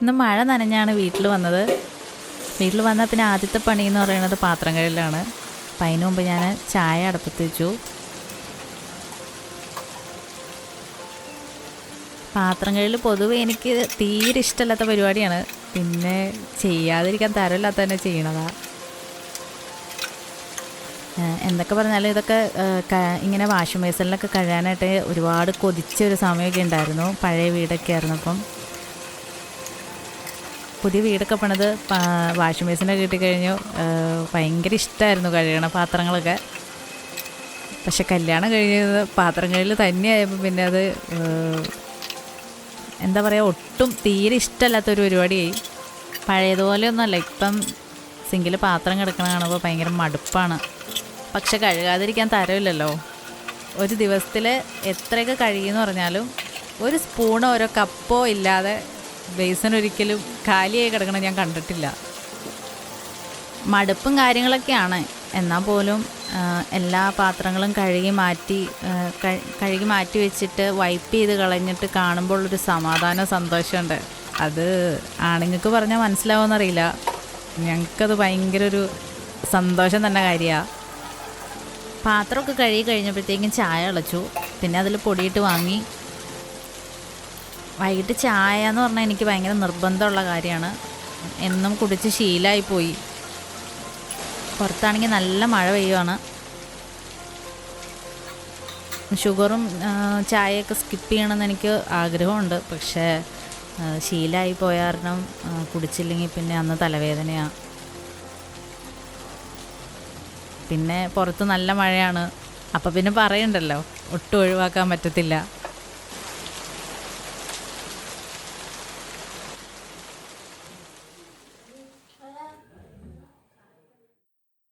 ഇന്ന് മഴ നനഞ്ഞാണ് വീട്ടിൽ വന്നത്. വീട്ടിൽ വന്നാൽ പിന്നെ ആദ്യത്തെ പണി എന്ന് പറയുന്നത് പാത്രം കഴുകലാണ് അപ്പം അതിന് മുമ്പ് ഞാൻ ചായ അടുപ്പത്ത് വെച്ചു. പാത്രം കഴുകൽ പൊതുവെ എനിക്ക് തീരെ ഇഷ്ടമല്ലാത്ത പരിപാടിയാണ്. പിന്നെ ചെയ്യാതിരിക്കാൻ തരമില്ലാത്ത തന്നെ ചെയ്യണതാ. എന്തൊക്കെ പറഞ്ഞാലും ഇതൊക്കെ ഇങ്ങനെ വാഷിംഗ് ബേസിനിലൊക്കെ കഴുകാനായിട്ട് ഒരുപാട് കൊതിച്ച ഒരു സമയമൊക്കെ ഉണ്ടായിരുന്നു. പഴയ വീടൊക്കെ ആയിരുന്നു ആയിരുന്നപ്പം. പുതിയ വീടൊക്കെ പണിത് വാഷിംഗ് മെഷീനൊക്കെ കിട്ടിക്കഴിഞ്ഞു. ഭയങ്കര ഇഷ്ടമായിരുന്നു കഴുകണ പാത്രങ്ങളൊക്കെ. പക്ഷെ കല്യാണം കഴിഞ്ഞത് പാത്രം കഴുകൽ തന്നെയായപ്പോൾ പിന്നെ അത് എന്താ പറയുക ഒട്ടും തീരെ ഇഷ്ടമല്ലാത്തൊരു പരിപാടിയായി. പഴയതുപോലെയൊന്നുമല്ല ഇപ്പം സിങ്കിൽ പാത്രം കിടക്കണ കാണുമ്പോൾ ഭയങ്കര മടുപ്പാണ്. പക്ഷെ കഴുകാതിരിക്കാൻ തരമില്ലല്ലോ. ഒരു ദിവസത്തിൽ എത്രയൊക്കെ കഴുകിയെന്ന് പറഞ്ഞാലും ഒരു സ്പൂണോ ഓരോ കപ്പോ ഇല്ലാതെ ബേസൻ ഒരിക്കലും കാലിയായി കിടക്കണം ഞാൻ കണ്ടിട്ടില്ല. മടുപ്പും കാര്യങ്ങളൊക്കെയാണ്. എന്നാൽ പോലും എല്ലാ പാത്രങ്ങളും കഴുകി മാറ്റി കഴുകി മാറ്റി വെച്ചിട്ട് വൈപ്പ് ചെയ്ത് കളഞ്ഞിട്ട് കാണുമ്പോൾ ഒരു സമാധാന സന്തോഷമുണ്ട് അത് ആണുങ്ങൾക്ക് പറഞ്ഞാൽ മനസ്സിലാവുമെന്നറിയില്ല. ഞങ്ങൾക്കത് ഭയങ്കര ഒരു സന്തോഷം തന്നെ കാര്യമാണ് പാത്രമൊക്കെ കഴുകി കഴിഞ്ഞപ്പോഴത്തേക്കും ചായ ഇളച്ചു പിന്നെ അതിൽ പൊടിയിട്ട് വാങ്ങി. വൈകിട്ട് ചായ എന്ന് പറഞ്ഞാൽ എനിക്ക് ഭയങ്കര നിർബന്ധമുള്ള കാര്യമാണ്. എന്നും കുടിച്ച് ശീലമായി പോയി. പുറത്താണെങ്കിൽ നല്ല മഴ പെയ്യുവാണ്. ഷുഗറും ചായയൊക്കെ സ്കിപ്പ് ചെയ്യണമെന്ന് എനിക്ക് ആഗ്രഹമുണ്ട്. പക്ഷേ ശീലമായി പോയ കാരണം കുടിച്ചില്ലെങ്കിൽ പിന്നെ അന്ന് തലവേദനയാണ് പിന്നെ പുറത്ത് നല്ല മഴയാണ്. അപ്പോൾ പിന്നെ പറയണ്ടല്ലോ ഒട്ടും ഒഴിവാക്കാൻ പറ്റത്തില്ല.